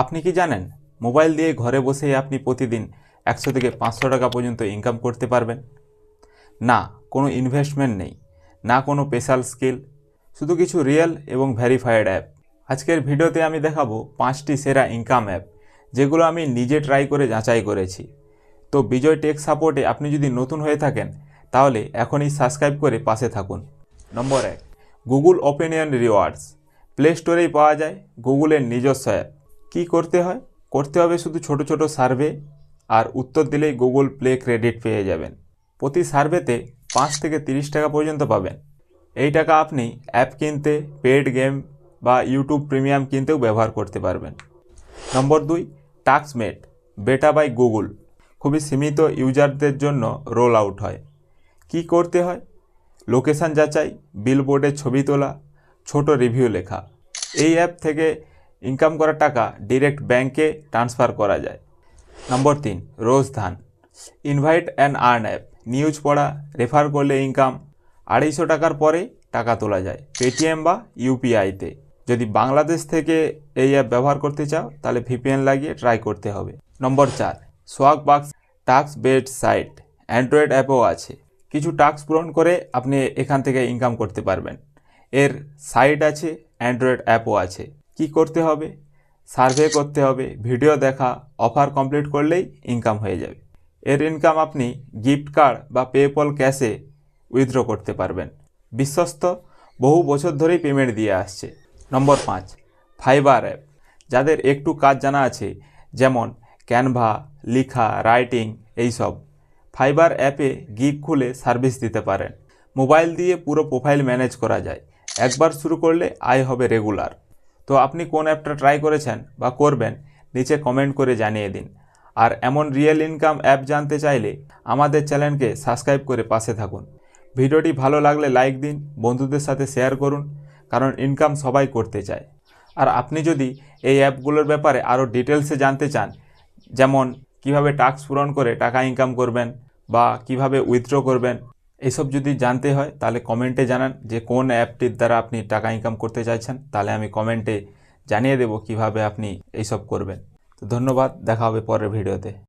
আপনি কি জানেন, মোবাইল দিয়ে ঘরে বসেই আপনি প্রতিদিন একশো থেকে পাঁচশো টাকা পর্যন্ত ইনকাম করতে পারবেন? না, কোনো ইনভেস্টমেন্ট নেই, না কোনো স্পেশাল স্কিল শুধু কিছু রিয়েল এবং ভেরিফাইড অ্যাপ আজকের ভিডিওতে আমি দেখাবো পাঁচটি সেরা ইনকাম অ্যাপ যেগুলো আমি নিজে ট্রাই করে যাচাই করেছি। তো বিজয় টেক সাপোর্টে আপনি যদি নতুন হয়ে থাকেন, তাহলে এখনই সাবস্ক্রাইব করে পাশে থাকুন। নম্বর এক গুগল ওপিনিয়ন রিওয়ার্ডস প্লে স্টোরেই পাওয়া যায় গুগলের নিজস্ব অ্যাপ কী করতে হয়? করতে হবে শুধু ছোট ছোট সার্ভে আর উত্তর দিলেই গুগল প্লে ক্রেডিট পেয়ে যাবেন। প্রতি সার্ভেতে পাঁচ থেকে তিরিশ টাকা পর্যন্ত পাবেন। এই টাকা আপনি অ্যাপ কিনতে পেড গেম বা ইউটিউব প্রিমিয়াম কিনতেও ব্যবহার করতে পারবেন। নম্বর দুই টাক্সমেট বেটা বাই গুগল। খুবই সীমিত ইউজারদের জন্য রোল আউট হয়। কি করতে হয়? লোকেশান যাচাই, বিলবোর্ডে ছবি তোলা, ছোট রিভিউ লেখা। এই অ্যাপ থেকে ইনকাম করা টাকা ডিরেক্ট ব্যাংকে ট্রান্সফার করা যায়। নম্বর তিন, Roz Dhan. Invite and earn app. News পড়া, রেফার করলে ইনকাম। আড়াইশো টাকার পরে টাকা তোলা যায়, পেটিএম বা ইউপিআইতে যদি বাংলাদেশ থেকে এই অ্যাপ ব্যবহার করতে চাও, তাহলে ভিপিএন লাগিয়ে ট্রাই করতে হবে। নম্বর চার, Swagbucks tax based site. Android অ্যাপও আছে। কিছু টাস্ক পূরণ করে আপনি এখান থেকে ইনকাম করতে পারবেন। এর সাইট আছে, অ্যান্ড্রয়েড অ্যাপও আছে। কি করতে হবে? সার্ভে করতে হবে ভিডিও দেখা অফার কমপ্লিট করলেই ইনকাম হয়ে যাবে। এর ইনকাম আপনি গিফট কার্ড বা পেপল ক্যাশে উইথড্র করতে পারবেন। বিশ্বস্ত, বহু বছর ধরেই পেমেন্ট দিয়ে আসছে। নম্বর পাঁচ ফাইবার অ্যাপ যাদের একটু কাজ জানা আছে, যেমন ক্যানভা লিখা রাইটিং এইসব। ফাইবার অ্যাপে গিগ খুলে সার্ভিস দিতে পারেন। মোবাইল দিয়ে পুরো প্রোফাইল ম্যানেজ করা যায়। একবার শুরু করলে আয় হবে রেগুলার তো আপনি কোন অ্যাপটা ট্রাই করেছেন বা করবেন, নিচে কমেন্ট করে জানিয়ে দিন। আর এমন রিয়েল ইনকাম অ্যাপ জানতে চাইলে আমাদের চ্যানেলকে সাবস্ক্রাইব করে পাশে থাকুন। ভিডিওটি ভালো লাগলে লাইক দিন, বন্ধুদের সাথে শেয়ার করুন, কারণ ইনকাম সবাই করতে চায়। আর আপনি যদি এই অ্যাপগুলোর ব্যাপারে আরও ডিটেলসে জানতে চান, যেমন কীভাবে টাস্ক পূরণ করে টাকা ইনকাম করবেন বা কীভাবে উইথড্র করবেন এসব যদি জানতে হয়, তাহলে কমেন্টে জানান যে কোন অ্যাপটির দ্বারা আপনি টাকা ইনকাম করতে চাইছেন। তাহলে আমি কমেন্টে জানিয়ে দেব কীভাবে আপনি এইসব করবেন। তো ধন্যবাদ, দেখা হবে পরের ভিডিওতে।